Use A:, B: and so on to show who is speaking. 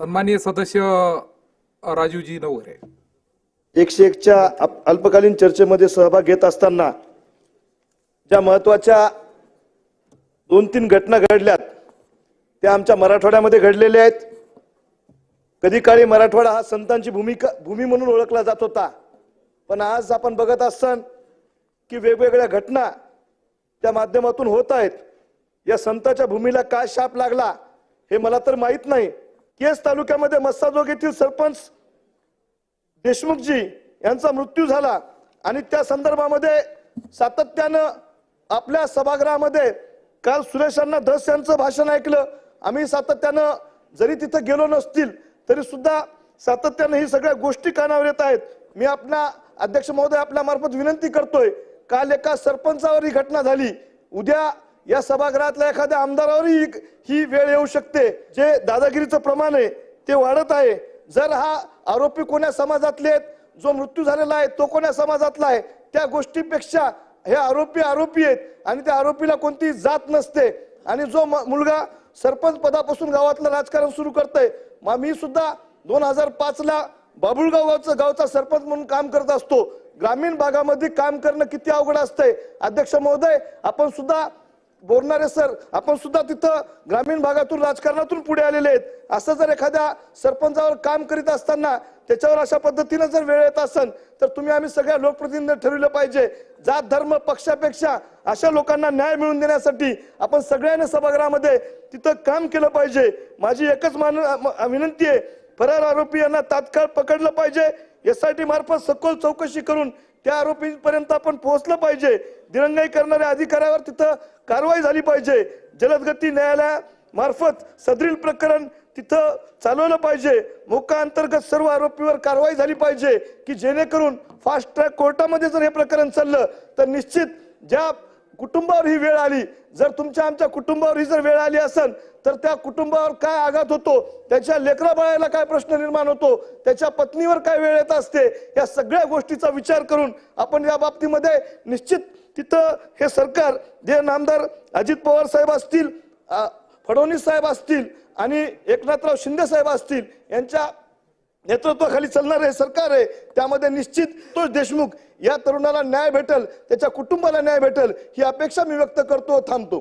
A: सन्माननीय सदस्य राजूजी नवरे.
B: एकशे एकच्या अल्पकालीन चर्चेमध्ये सहभाग घेत असताना ज्या महत्त्वाच्या दोन तीन घटना घडल्यात त्या आमच्या मराठवाड्यामध्ये घडलेल्या आहेत. कधी काळी मराठवाडा हा संतांची भूमिका भूमी म्हणून ओळखला जात होता. पण आज आपण बघत असतान की वेगवेगळ्या घटना त्या माध्यमातून होत आहेत. या संतांच्या भूमीला काय शाप लागला हे मला तर माहीत नाही. केस तालुक्यामध्ये मस्साजोग येथील सरपंच देशमुखजी यांचा मृत्यू झाला आणि त्या संदर्भामध्ये सातत्यानं आपल्या सभागृहामध्ये काल सुरेशांना धस यांचं भाषण ऐकलं. आम्ही सातत्यानं जरी तिथं गेलो नसतील तरी सुद्धा सातत्यानं ही सगळ्या गोष्टी कानावर येत आहेत. मी आपला अध्यक्ष महोदय आपल्यामार्फत विनंती करतोय काल एका सरपंचावर ही घटना झाली. उद्या या सभागृहातल्या एखाद्या आमदारावरही ही- ही वेळ येऊ शकते. जे दादागिरीचं प्रमाण आहे ते वाढत आहे. जर हा आरोपी कोण्या समाजातले आहेत जो मृत्यू झालेला आहे तो कोण्या समाजातला आहे त्या गोष्टीपेक्षा हे आरोपी आरोपी आहेत आणि त्या आरोपीला कोणती जात नसते. आणि जो म- मुलगा सरपंच पदापासून गावातलं राजकारण सुरू करतोय मग मी सुद्धा दोन हजार पाचला बाबुळगाव गावचं गावचा सरपंच म्हणून काम करत असतो. ग्रामीण भागामध्ये काम करणं किती अवघड असतंय. अध्यक्ष महोदय आपण सुद्धा बोलणारे सर आपण सुद्धा तिथं ग्रामीण भागातून राजकारणातून पुढे आलेले आहेत. असं जर एखाद्या सरपंचावर काम करीत असताना त्याच्यावर अशा पद्धतीनं जर वेळ येत असेल तर तुम्ही आम्ही सगळ्या लोकप्रतिनिधी ठरवलं पाहिजे. जात धर्म पक्षापेक्षा अशा लोकांना न्याय मिळवून देण्यासाठी आपण सगळ्यांनी सभागृहामध्ये तिथं काम केलं पाहिजे. माझी एकच मान विनंती आहे फरार आरोपी यांना तात्काळ पकडलं पाहिजे. एसआयटी मार्फत सखोल चौकशी करून त्या आरोपींपर्यंत आपण पोहोचलं पाहिजे. दिरंगाई करणाऱ्या अधिकाऱ्यावर तिथं कारवाई झाली पाहिजे. जलदगती न्यायालयामार्फत सदरील प्रकरण तिथं चालवलं पाहिजे. मोका अंतर्गत सर्व आरोपीवर कारवाई झाली पाहिजे की जेणेकरून फास्ट ट्रॅक कोर्टामध्ये जर हे प्रकरण चाललं तर निश्चित ज्या कुटुंबावर ही वेळ आली. जर तुमच्या आमच्या कुटुंबावर ही जर वेळ आली असेल तर त्या कुटुंबावर काय आघात होतो त्याच्या लेकरा बाळाला काय प्रश्न निर्माण होतो त्याच्या पत्नीवर काय वेळ येत असते या सगळ्या गोष्टीचा विचार करून आपण या बाबतीमध्ये निश्चित तिथं हे सरकार जे नामदार अजित पवार साहेब असतील फडणवीस साहेब असतील आणि एकनाथराव शिंदे साहेब असतील यांच्या नेतृत्वाखाली चालणार आहे सरकार आहे. त्यामध्ये निश्चित तो देशमुख या तरुणाला न्याय भेटल त्याच्या कुटुंबाला न्याय भेटल ही अपेक्षा मी व्यक्त करतो थांबतो.